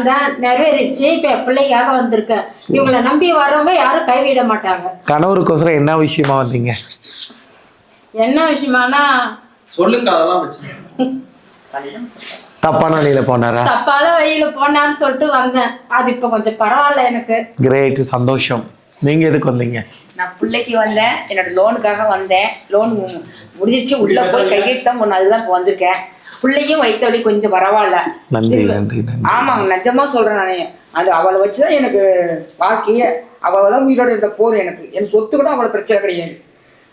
அம்மாட்ட வந்தேன் நிறைவேறிடுச்சு. இப்ப பிள்ளைக்காக வந்திருக்கேன் இவங்களை நம்பி வர்றவங்க யாரும் கைவிட மாட்டாங்க. கணவருக்கோசரம் என்ன விஷயமா வந்தீங்க? என்ன விஷயமானா சொல்லுங்க அதெல்லாம் வச்சு தப்பான வழியில போனாரா? தப்பால வழியில போனான்னு சொல்லிட்டு வந்தேன். அது இப்ப கொஞ்சம் பரவாயில்ல எனக்கு. கிரேட் சந்தோஷம். நீங்க எதுக்கு வந்தீங்க? நான் பிள்ளைக்கு வந்தேன். என்னோட லோனுக்காக வந்தேன். லோன் முடிஞ்சிருச்சு. உள்ள போய் கையெழுத்து தான் அதுதான் இப்போ வந்திருக்கேன். பிள்ளைக்கும் வயிற்று வலி கொஞ்சம் பரவாயில்ல. நன்றி நன்றி ஆமாங்க நிஜமா சொல்றேன் நானே. அது அவளை வச்சுதான் எனக்கு வாழ்க்கையே. அவள் தான் உயிரோட இருந்த போர் எனக்கு. என் சொத்து கூட அவளை பிரச்சனை கிடையாது.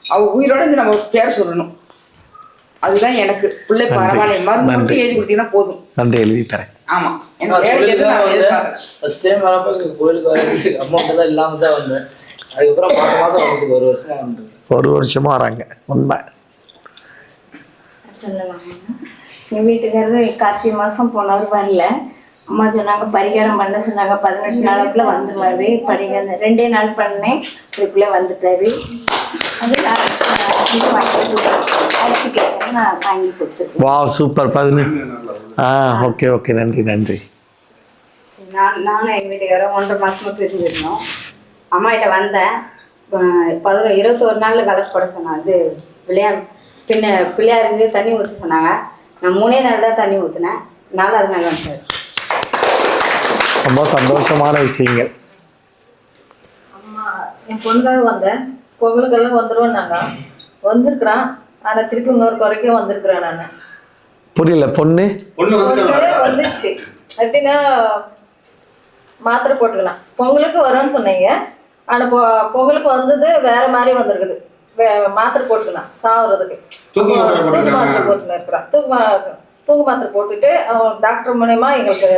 அவ உயிரோட இருந்து நம்ம பேர் சொல்லணும். அதுதான் எனக்கு. பிள்ளை பரவாயில்ல. மருந்து. மட்டும் எழுதி கொடுத்தீங்கன்னா போதும். நன்றி எழுதி தரேன். ஆமா. எனக்கு வேற எதுவும் நான் எதிர்பார்க்கல. ஃபர்ஸ்ட் டைம் வரப்போ கோயிலுக்கு அமௌண்ட் எல்லாம் இல்லாம தான் வந்தேன். அதுக்கப்புறம் மாசம் மாசம் ஒரு வருஷமா வந்துருக்கு ஒரு வருஷமா வராங்க. உண்மை. சொல்லலாமா? என் வீட்டுக்காரரு கார்த்திகை மாதம் போனவர் வரல. அம்மா சொன்னாங்க பரிகாரம் பண்ண சொன்னாங்க பதினெட்டு நாளுக்குள்ளே வந்துருவாரு. பரிகாரம் ரெண்டே நாள் பண்ணேன் அதுக்குள்ளே வந்துட்டாரு. வா சூப்பர். பதினெட்டு ஆ ஓகே ஓகே. நன்றி நன்றி. நான் நானும் எங்கள் வீட்டுக்காரரும் ஒன்றரை மாதமாக பிரிஞ்சிருந்தோம். அம்மா கிட்ட வந்தேன். பதினொரு இருபத்தோரு நாளில் விளக்கு போட சொன்னாங்க. இது பிள்ளையா பின்ன பிள்ளையாருக்கு தண்ணி ஊற்ற சொன்னாங்க. நான் மூணே நாள் தான் தண்ணி ஊற்றினேன் நாலாவது நாள் வந்துட்டார் ரொம்ப சந்தோஷமான விஷயங்கள். அம்மா என் பொண்ணுக்காக வந்தேன். பொங்கலுக்கெல்லாம் வந்துடுவோம் நாங்கள் வந்திருக்கிறான். ஆனால் திருப்பி இன்னொரு குறைக்கும் வந்திருக்கிறேன் நான். புரியல பொண்ணு? பொண்ணு வந்துச்சு எப்படின்னா மாத்திரை போட்டுக்கலாம். பொங்கலுக்கு வரும்னு சொன்னீங்க. ஆனால் பொ பொங்கலுக்கு வந்தது வேற மாதிரி வந்திருக்குது. மாத்திரை போட்டுக்கலாம். சாவறதுக்கு. தூக்க மாத்திரை போட்டுருக்காங்க. தூக்கு மா தூக்கு மாத்திரை போட்டுட்டு டாக்டர் மூலயமா எங்களுக்கு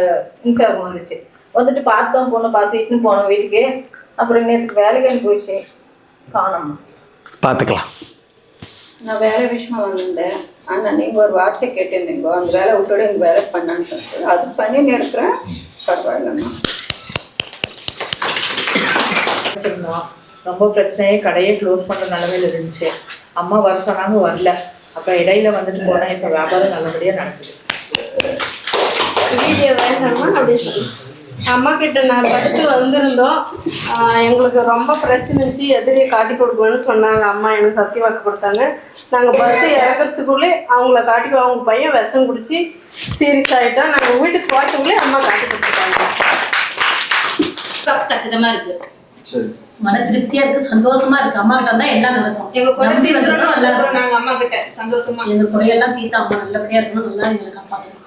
இன்ஃபேக்ட் வந்துச்சு. வந்துட்டு பார்த்தோம் பொண்ணு பார்த்து இட்டுன்னு போனோம் வீட்டுக்கு. அப்புறம் நேற்றுக்கு வேலைக்கு போயிடுச்சு. காணோம். பார்த்துக்கலாம். நான் வேலை விஷயமா வந்திருந்தேன். ஆனால் நீங்கள் ஒரு வார்த்தை கேட்டிருந்தீங்க. அந்த வேலை விட்டோட இந்த வேலை பண்ணான்னு சொல்லிட்டு. அது பண்ணின்னு இருக்கிறேன். பரவாயில்லம்மா. வச்சிருந்தோம். ரொம்ப பிரச்சனையே கடையே க்ளோஸ் பண்ணுற நிலமையில இருந்துச்சு. அம்மா வர சொன்னாங்க வரல. அப்போ இடையில வந்துட்டு போனேன் இப்போ வியாபாரம் நல்லபடியாக நடக்குது. அம்மா கிட்ட நான் படுத்து வந்திருந்தோம். எங்களுக்கு ரொம்ப பிரச்சனை இருந்துச்சு எதிரியை காட்டி கொடுக்கணும்னு சொன்னாங்க. அம்மா எனக்கு சத்திய வாக்கு கொடுத்தாங்க நாங்கள் பஸ்ஸு இறக்கறதுக்குள்ளே அவங்கள காட்டி அவங்க பையன் விஷம் குடிச்சு சீரியஸ் ஆகிட்டோம் நாங்கள் வீட்டுக்கு போகிறதுக்குள்ளே அம்மா காட்டி கொடுத்துட்டாங்க. கச்சிதமா இருக்கு. சரி மன திருப்தியா இருக்கு சந்தோஷமா இருக்கு. அம்மா கிட்ட தான் எல்லாம் நடக்கும். எங்க குழந்தை இருக்கும். நாங்கள் அம்மா கிட்ட சந்தோஷமா. எங்க குறையெல்லாம் தீர்த்து அம்மா நல்லபடியா இருக்கணும் நல்லா எங்களை காப்பாற்றணும்